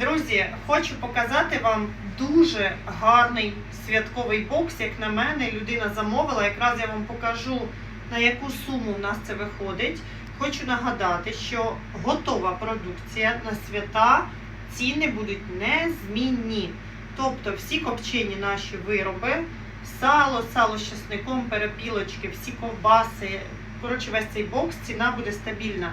Друзі, хочу показати вам дуже гарний святковий бокс. Як на мене, людина замовила. Якраз я вам покажу, на яку суму в нас це виходить. Хочу нагадати, що готова продукція на свята ціни будуть незмінні. Тобто всі копчені наші вироби, сало, сало з чесником, перепілочки, всі ковбаси. Коротше, весь цей бокс ціна буде стабільна.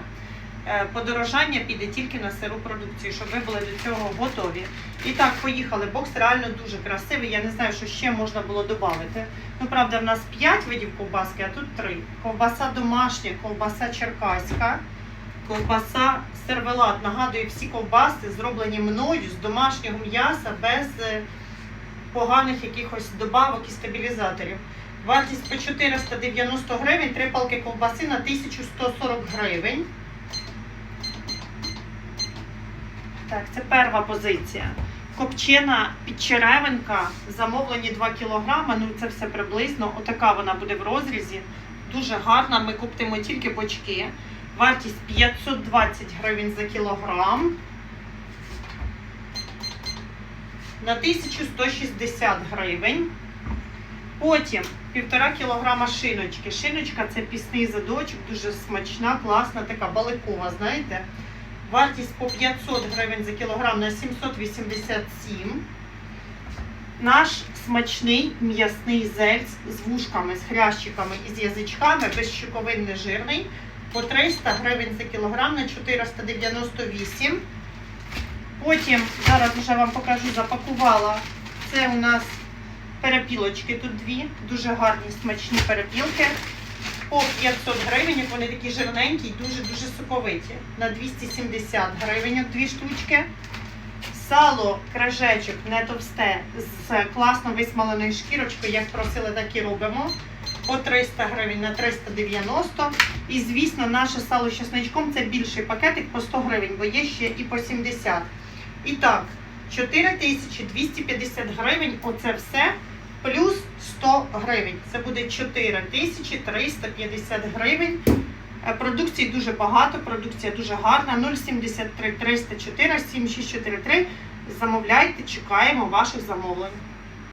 Е, Подорожання піде тільки на сиру продукцію, щоб ви були до цього готові. І так, поїхали. Бокс реально дуже красивий. Я не знаю, що ще можна було додати. Ну, правда, в нас 5 видів ковбаски, а тут 3. Ковбаса домашня, ковбаса черкаська, ковбаса сервелат. Нагадую, всі ковбаси зроблені мною з домашнього м'яса без е, поганих якихось добавок і стабілізаторів. Вартість по 490 гривень, три палки ковбаси на 1140 гривень. Так, це перша позиція. Копчена підчеревинка, замовлені 2 кг, ну це все приблизно. Отака вона буде в розрізі. Дуже гарна. Ми куптимо тільки бочки. Вартість 520 гривень за кілограм. На 1160 гривень. Потім 1,5 кілограма шиночки. Шиночка це пісний задочок, дуже смачна, класна, така баликова, знаєте. Вартість по 500 гривень за кілограм на 787. Наш смачний м'ясний зельц з вушками, з хрящиками і з язичками, без щуковин жирний. По 300 гривень за кілограм на 498. Потім, зараз вже вам покажу, запакувала. Це у нас перепілочки тут дві. Дуже гарні смачні перепілки по 500 гривень, вони такі жирненькі і дуже-дуже соковиті. На 270 гривень дві штучки. Сало крижечок не товсте з класно висмаленою шкірочкою, як просили, так і робимо. По 300 гривень на 390. І, звісно, наше сало з чесничком це більший пакетик по 100 гривень, бо є ще і по 70. І так, 4250 гривень оце все плюс 100 гривень. Це буде 4350 гривень. Е, Продукції дуже багато, продукція дуже гарна. 073 304 7643. Замовляйте, чекаємо ваших замовлень.